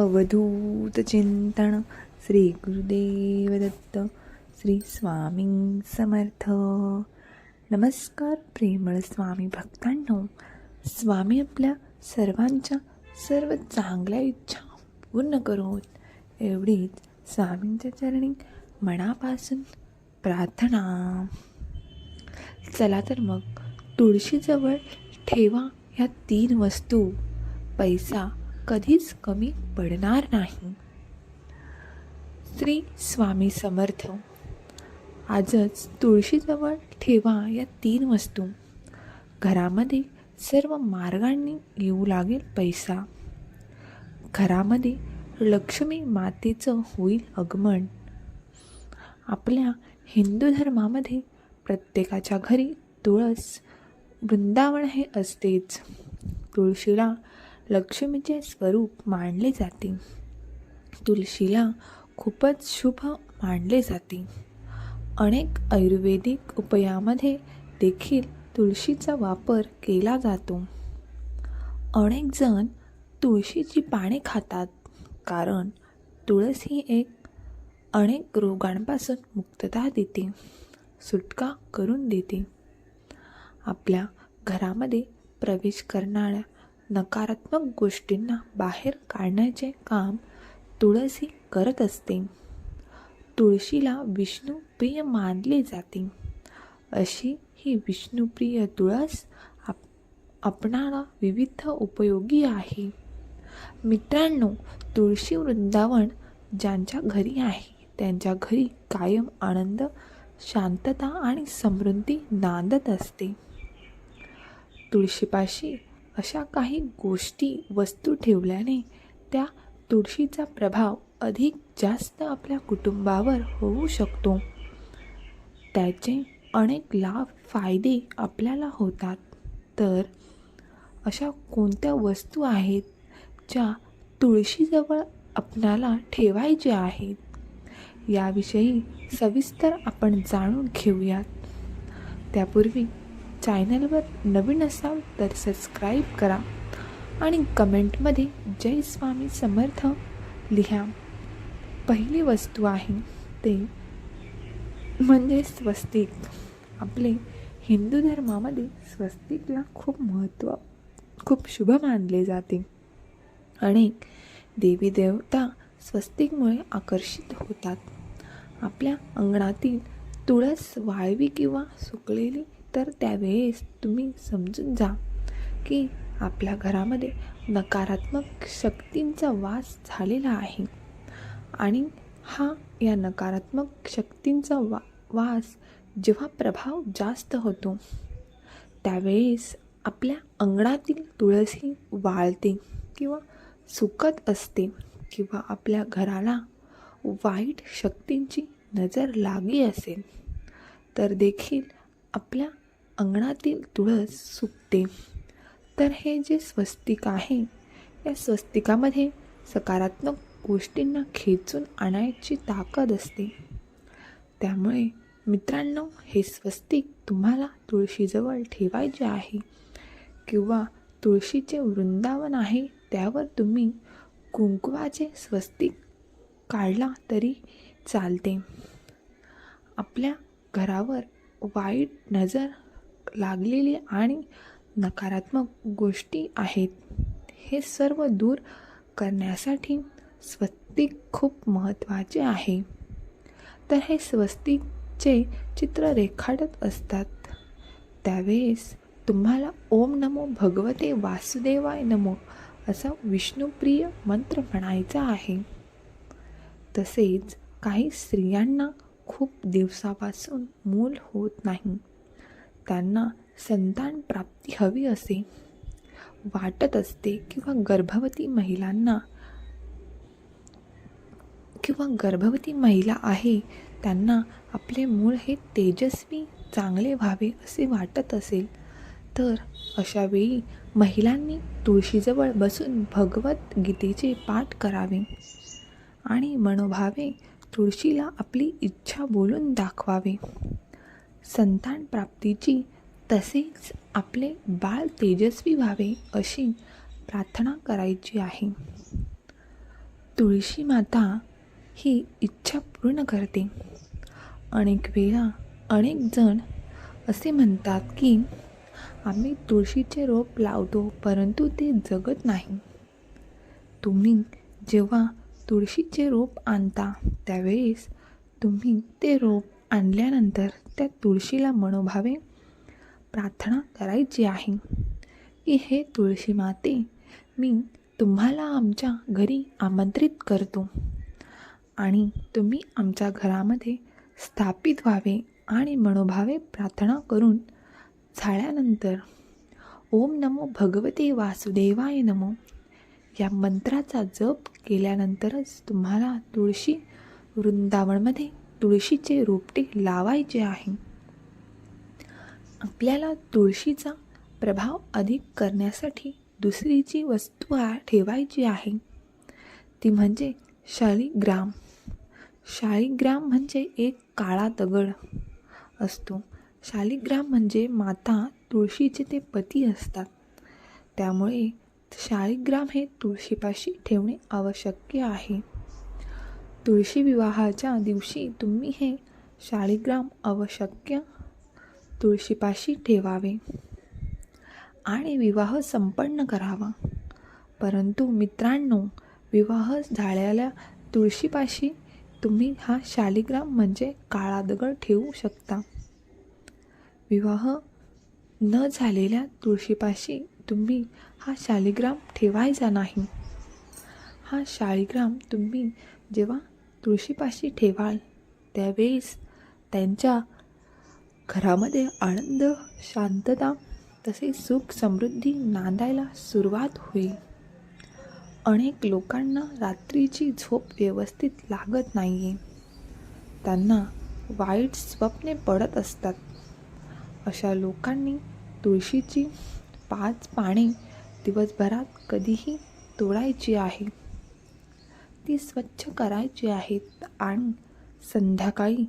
अवधूत चिंतन श्री गुरुदेव दत्त श्री स्वामी समर्थ। नमस्कार प्रेमळ स्वामी भक्तांनो स्वामी आपल्या सर्वांच्या सर्व चांगल्या इच्छा पूर्ण करोत एवढीच स्वामींच्या चरणी मनापासून प्रार्थना. चला तर मग तुळशीजवळ ठेवा ह्या तीन वस्तू पैसा कधीच कमी पडणार नाही. श्री स्वामी समर्थ आजच तुळशीजवळ ठेवा या तीन वस्तू. घरामध्ये सर्व मार्गांनी येऊ लागेल पैसा. घरामध्ये लक्ष्मी मातेचं होईल आगमन. आपल्या हिंदू धर्मामध्ये प्रत्येकाच्या घरी तुळस वृंदावन हे असतेच. तुळशीला लक्ष्मीचे स्वरूप मानले जाते. तुळशीला खूपच शुभ मानले जाते. अनेक आयुर्वेदिक उपायामध्ये देखील तुळशीचा वापर केला जातो. अनेक जण तुळशीची पाने खातात कारण तुळस ही एक अनेक रोगांपासून मुक्तता देते सुटका करून देते. आपल्या घरामध्ये प्रवेश करणाऱ्या नकारात्मक गोष्टींना बाहेर काढण्याचे काम तुळस ही करत असते. तुळशीला विष्णुप्रिय मानले जाते. अशी ही विष्णुप्रिय तुळस आप आपणाला विविध उपयोगी आहे. मित्रांनो तुळशी वृंदावन ज्यांच्या घरी आहे त्यांच्या घरी कायम आनंद शांतता आणि समृद्धी नांदत असते. तुळशीपाशी अशा काही गोष्टी वस्तू ठेवल्याने त्या तुळशीचा प्रभाव अधिक जास्त आपल्या कुटुंबावर होऊ शकतो. त्याचे अनेक लाभ फायदे आपल्याला होतात. तर अशा कोणत्या वस्तू आहेत ज्या तुळशीजवळ आपणाला ठेवायच्या आहेत? याविषयी सविस्तर आपण जाणून घेऊयात. त्यापूर्वी चॅनलवर नवीन असाल तर सबस्क्राईब करा आणि कमेंटमध्ये जय स्वामी समर्थ लिहा. पहिली वस्तू आहे ते म्हणजे स्वस्तिक. आपले हिंदू धर्मामध्ये स्वस्तिकला खूप महत्त्व खूप शुभ मानले जाते. अनेक देवी देवता स्वस्तिकमुळे आकर्षित होतात. आपल्या अंगणातील तुळस वाळवी किंवा सुकलेली तर त्यावेळेस तुम्ही समजून जा की आपल्या घरामध्ये नकारात्मक शक्तींचा वास झालेला आहे. आणि हा या नकारात्मक शक्तींचा वा वास जेव्हा प्रभाव जास्त होतो त्यावेळेस आपल्या अंगणातील तुळसी वाळते किंवा सुकत असते किंवा आपल्या घराला वाईट शक्तींची नजर लागली असेल तर देखील आपल्या अंगणातील तुळस सुकते. तर हे जे स्वस्तिक आहे या स्वस्तिकामध्ये सकारात्मक गोष्टींना खेचून आणायची ताकद असते. त्यामुळे मित्रांनो हे स्वस्तिक तुम्हाला तुळशीजवळ ठेवायचे आहे किंवा तुळशीचे वृंदावन आहे त्यावर तुम्ही कुंकवाचे स्वस्तिक काढला तरी चालते. आपल्या घरावर वाईट नजर लागलेली आणि नकारात्मक गोष्टी आहेत. हे सर्व दूर करण्यासाठी स्वस्तिक खूप महत्त्वाचे आहे. तर हे स्वस्तिकचे चित्र रेखाटत असतात. त्यावेळेस तुम्हाला ओम नमो भगवते वासुदेवाय नमो असा विष्णुप्रिय मंत्र म्हणायचा आहे. तसेच काही स्त्रियांना खूप दिवसापासून मूल होत नाही. त्यांना संतान प्राप्ती हवी असे. वाटत असते किंवा गर्भवती महिलांना किंवा गर्भवती महिला आहे त्यांना आपले मूळ हे तेजस्वी चांगले व्हावे असे वाटत असेल तर अशावेळी महिलांनी तुळशीजवळ बसून भगवद्गीतेचे पाठ करावे आणि मनोभावे तुळशीला आपली इच्छा बोलून दाखवावे. संतान प्राप्तीची तसेच आपले बाळ तेजस्वी व्हावे अशी प्रार्थना करायची आहे. तुळशी माता ही इच्छा पूर्ण करते. अनेक वेळा अनेक जण असे म्हणतात की आम्ही तुळशीचे रोप लावतो परंतु ते जगत नाही. तुम्ही जेव्हा तुळशीचे रोप आणता त्यावेळेस तुम्ही ते रोप आणल्यानंतर त्या तुळशीला मनोभावे प्रार्थना करायची आहे. की हे तुळशी माते मी तुम्हाला आमच्या घरी आमंत्रित करतो. आणि तुम्ही आमच्या घरामध्ये स्थापित व्हावे आणि मनोभावे प्रार्थना करून झाल्यानंतर ओम नमो भगवते वासुदेवाय नमो. या मंत्राचा जप केल्यानंतरच तुम्हाला तुळशी वृंदावनमध्ये तुळशीचे रोपटे लावायचे आहे. आपल्याला तुळशीचा प्रभाव अधिक करण्यासाठी दुसरी जी वस्तू ठेवायची आहे. ती म्हणजे शालिग्राम. शालिग्राम म्हणजे एक काळा दगड असतो. शालिग्राम म्हणजे माता तुळशीचे ते पती असतात. त्यामुळे शालिग्राम हे तुळशीपाशी ठेवणे आवश्यक आहे. तुळशी विवाहाच्या दिवशी तुम्ही हे शालिग्राम आवश्यक तुळशीपाशी ठेवावे आणि विवाह संपन्न करावा. परंतु मित्रांनो विवाह झालेल्या तुळशीपाशी तुम्ही हा शालिग्राम म्हणजे काळा दगड ठेवू शकता. विवाह न झालेल्या तुळशीपाशी तुम्ही हा शालिग्राम ठेवायचा नाही. हा शालिग्राम तुम्ही जेव्हा तुळशीपाशी ठेवाल. त्यावेळेस त्यांच्या घरामध्ये आनंद शांतता तसेच सुख समृद्धी नांदायला सुरुवात होईल. अनेक लोकांना रात्रीची झोप व्यवस्थित लागत नाही आहे त्यांना वाईट स्वप्ने पडत असतात. अशा लोकांनी तुळशीची पाच पाने दिवसभरात कधीही तोडायची आहे ती स्वच्छ करायची आहेत. आणि संध्याकाळी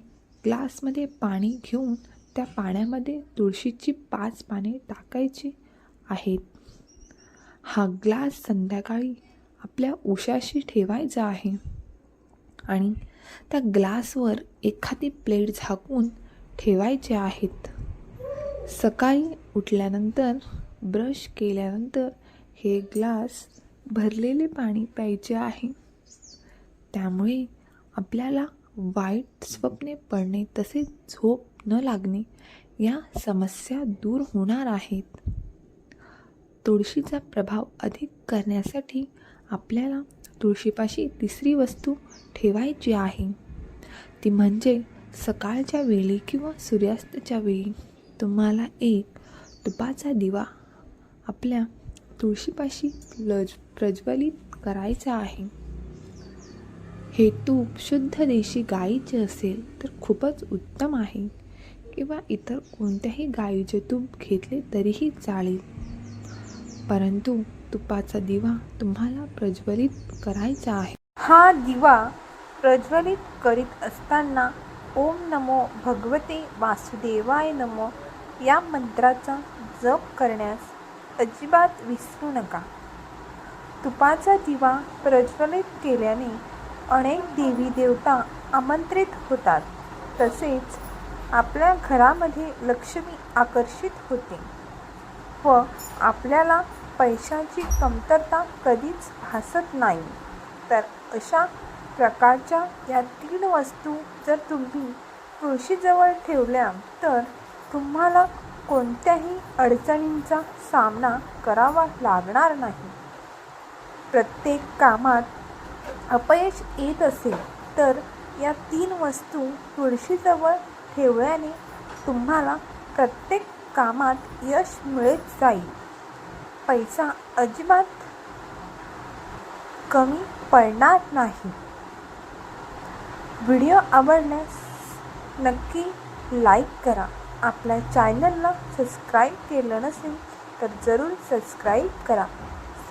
ग्लासमध्ये पाणी घेऊन त्या पाण्यामध्ये तुळशीची पाच पाने टाकायची आहेत. हा ग्लास संध्याकाळी आपल्या उशाशी ठेवायचा आहे. आणि त्या ग्लासवर एखादी प्लेट झाकून ठेवायचे आहेत. सकाळी उठल्यानंतर ब्रश केल्यानंतर हे ग्लास भरलेले पाणी प्यायचे आहे. त्यामुळे आपल्याला वाईट स्वप्ने पडणे तसेच झोप न लागणे या समस्या दूर होणार आहेत. तुळशीचा प्रभाव अधिक करण्यासाठी आपल्याला तुळशीपाशी तिसरी वस्तू ठेवायची आहे. ती म्हणजे सकाळच्या वेळी किंवा सूर्यास्ताच्या वेळी तुम्हाला एक तुपाचा दिवा आपल्या तुळशीपाशी लज प्रज्वलित करायचा आहे. हे तूप शुद्ध देशी गाईचे असेल तर खूपच उत्तम आहे. किंवा इतर कोणत्याही गाईचे तूप घेतले तरीही चालेल. परंतु तुपाचा दिवा तुम्हाला प्रज्वलित करायचा आहे. हा दिवा प्रज्वलित करीत असताना ओम नमो भगवते वासुदेवाय नमो या मंत्राचा जप करण्यास अजिबात विसरू नका. तुपाचा दिवा प्रज्वलित केल्याने अनेक देवी देवता आमंत्रित होतात. तसेच आपल्या घरामध्ये लक्ष्मी आकर्षित होते व आपल्याला पैशाची कमतरता कधीच भासत नाही. तर अशा प्रकारच्या या तीन वस्तू जर तुम्ही तुळशीजवळ ठेवल्या तर तुम्हाला कोणत्याही अडचणींचा सामना करावा लागणार नाही. प्रत्येक कामात अपयश येत असेल तर या तीन वस्तू तुळशीजवळ ठेवल्याने तुम्हाला प्रत्येक कामात यश मिळत जाईल. पैसा अजिबात कमी पडणार नाही. व्हिडिओ आवडल्यास नक्की लाईक करा. आपल्या चॅनलला सबस्क्राईब केलं नसेल तर जरूर सबस्क्राईब करा.